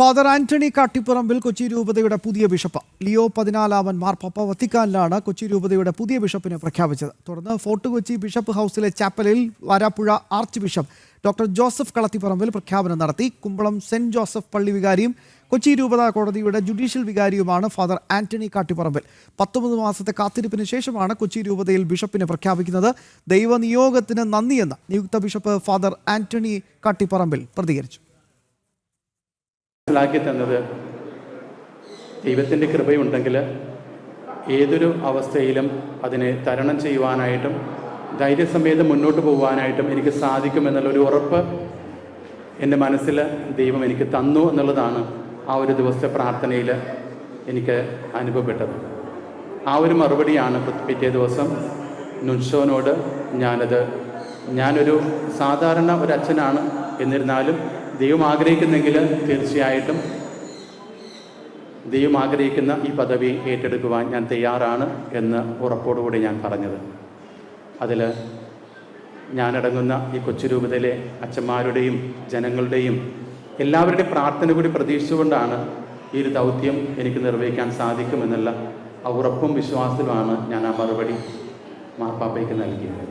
Father Antony കാട്ടിപ്പറമ്പിൽ കൊച്ചി രൂപതയുടെ പുതിയ bishop. Leo പതിനാലാമൻ മാർപ്പാപ്പ വത്തിക്കാനിലാണ് കൊച്ചി രൂപതയുടെ പുതിയ ബിഷപ്പിനെ പ്രഖ്യാപിച്ചത്. തുടർന്ന് ഫോർട്ട് കൊച്ചി ബിഷപ്പ് ഹൗസിലെ ചാപ്പലിൽ Varappuzha archbishop doctor Joseph Kalathiparambil പ്രഖ്യാപനം നടത്തി. കുമ്പളം സെന്റ് ജോസഫ് പള്ളി വികാരിയും കൊച്ചി രൂപത കോടതിയുടെ ജുഡീഷ്യൽ വികാരിയുമാണ് ഫാദർ ആന്റണി കാട്ടിപ്പറമ്പിൽ. പത്തൊമ്പത് മാസത്തെ കാത്തിരിപ്പിന് ശേഷമാണ് കൊച്ചി രൂപതയിൽ ബിഷപ്പിനെ പ്രഖ്യാപിക്കുന്നത്. ദൈവനിയോഗത്തിന് നന്ദിയെന്ന് നിയുക്ത ബിഷപ്പ് ഫാദർ ആന്റണി കാട്ടിപ്പറമ്പിൽ പ്രതികരിച്ചു. മനസ്സിലാക്കി തന്നത് ദൈവത്തിന്റെ കൃപയുണ്ടെങ്കിൽ ഏതൊരു അവസ്ഥയിലും അതിനെ തരണം ചെയ്യുവാനായിട്ടും ധൈര്യസമേതം മുന്നോട്ട് പോകുവാനായിട്ടും എനിക്ക് സാധിക്കുമെന്നുള്ളൊരു ഉറപ്പ് എന്റെ മനസ്സിൽ ദൈവം എനിക്ക് തന്നു എന്നുള്ളതാണ് ആ ഒരു ദിവസത്തെ പ്രാർത്ഥനയിൽ എനിക്ക് അനുഭവപ്പെട്ടത്. ആ ഒരു മറുപടിയാണ് പിറ്റേ ദിവസം നുൻഷോനോട് ഞാനത് ഞാനൊരു സാധാരണ ഒരു അച്ഛനാണ് എന്നിരുന്നാലും ദൈവം ആഗ്രഹിക്കുന്നെങ്കിൽ തീർച്ചയായിട്ടും ദൈവം ആഗ്രഹിക്കുന്ന ഈ പദവി ഏറ്റെടുക്കുവാൻ ഞാൻ തയ്യാറാണ് എന്ന് ഉറപ്പോടുകൂടി ഞാൻ പറഞ്ഞത്. അതിൽ ഞാനടങ്ങുന്ന ഈ കൊച്ചു രൂപതയിലെ അച്ഛന്മാരുടെയും ജനങ്ങളുടെയും എല്ലാവരുടെയും പ്രാർത്ഥന കൂടി പ്രതീക്ഷിച്ചുകൊണ്ടാണ് ഈ ഒരു ദൗത്യം എനിക്ക് നിർവഹിക്കാൻ സാധിക്കുമെന്നുള്ള ആ ഉറപ്പും വിശ്വാസത്തിലുമാണ് ഞാൻ ആ മറുപടി മാർപ്പാപ്പയ്ക്ക് നൽകിയത്.